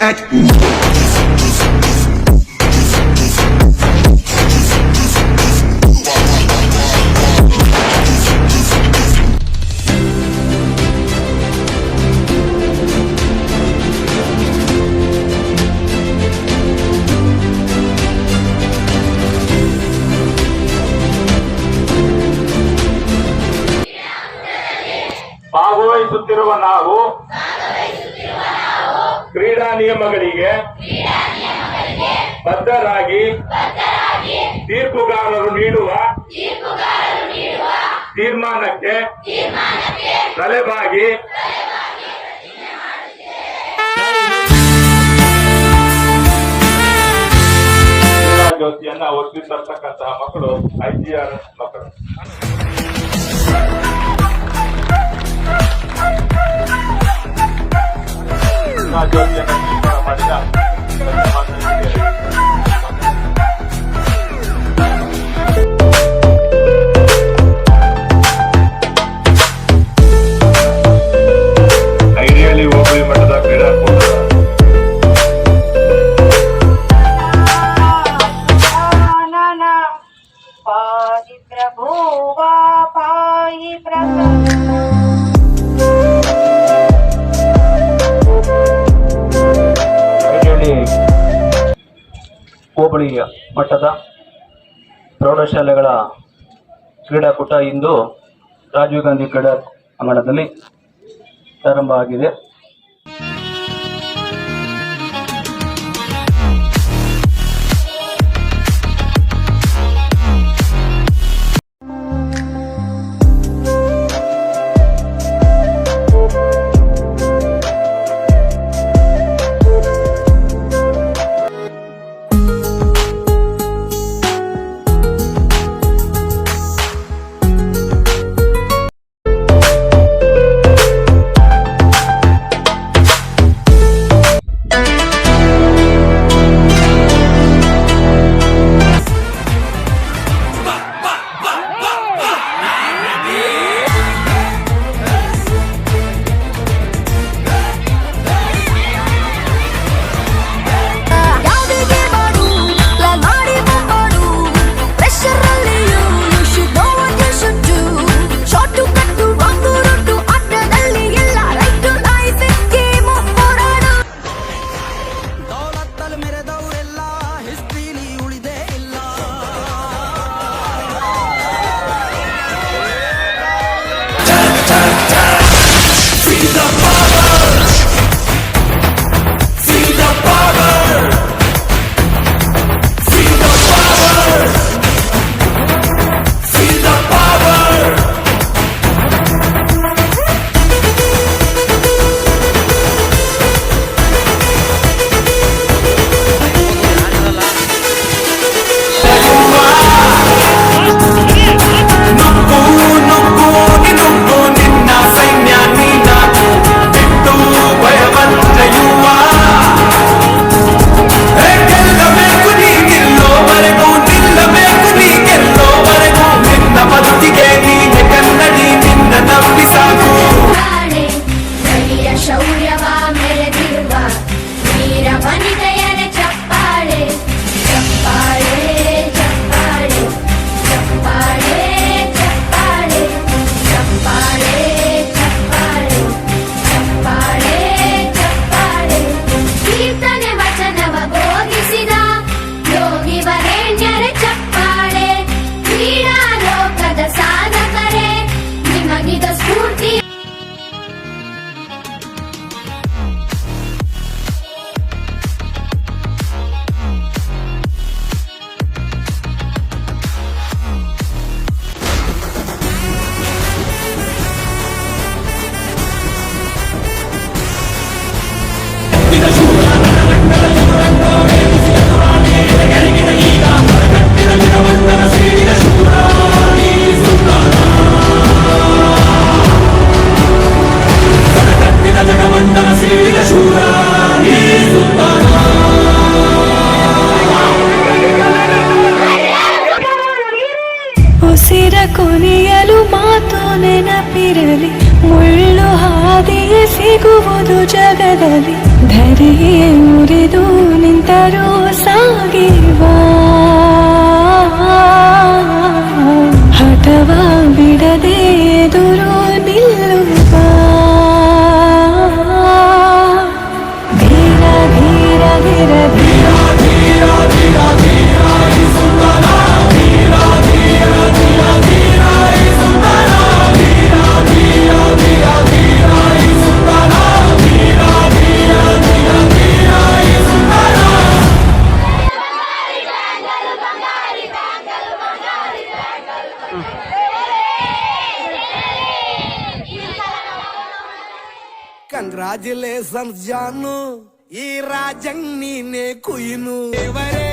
at ಭಾಗವಹಿಸುತ್ತಿರುವ ನಾವು ಕ್ರೀಡಾ ನಿಯಮಗಳಿಗೆ ಬದ್ಧರಾಗಿ ತೀರ್ಪುಗಾರರು ನೀಡುವ ತೀರ್ಮಾನಕ್ಕೆ ತಲೆಬಾಗಿ ಜ್ಯೋತಿಯನ್ನ ವರ್ತಿಸಿರ್ತಕ್ಕಂತಹ ಮಕ್ಕಳು ಐಜಿಆರ್ ಮಕ್ಕಳು. ನನ ಪಾಹಿ ಪ್ರಭುವಾ ಪಾಯಿ ಪ್ರಭು. ಹೋಬಳಿ ಮಟ್ಟದ ಪ್ರೌಢಶಾಲೆಗಳ ಕ್ರೀಡಾಕೂಟ ಇಂದು ರಾಜೀವ್ ಗಾಂಧಿ ಕ್ರೀಡಾ ಅಂಗಣದಲ್ಲಿ ಪ್ರಾರಂಭ ಆಗಿದೆ ಉಸಿರ ಕೊನೆಯಲು ಮಾತು ನೆನಪಿರಲಿ. ಮುಳ್ಳು ಹಾದಿಯೇ ಸಿಗುವುದು ಜಗದಲ್ಲಿ. ಧರೆಯೇ ಮುರಿದು ನಿಂತರೂ ಸಾಗಿರುವ ಹಠವ ಬಿಡದೆ ಎದುರು ನಿಲ್ಲುವ. ಧೀರ ಧೀರ ಧೀರ ಧೀರ కంగ్రాచులేషన్స్ జాను ఈ రాజంగ్ నీనే కుయును. ఎవరే?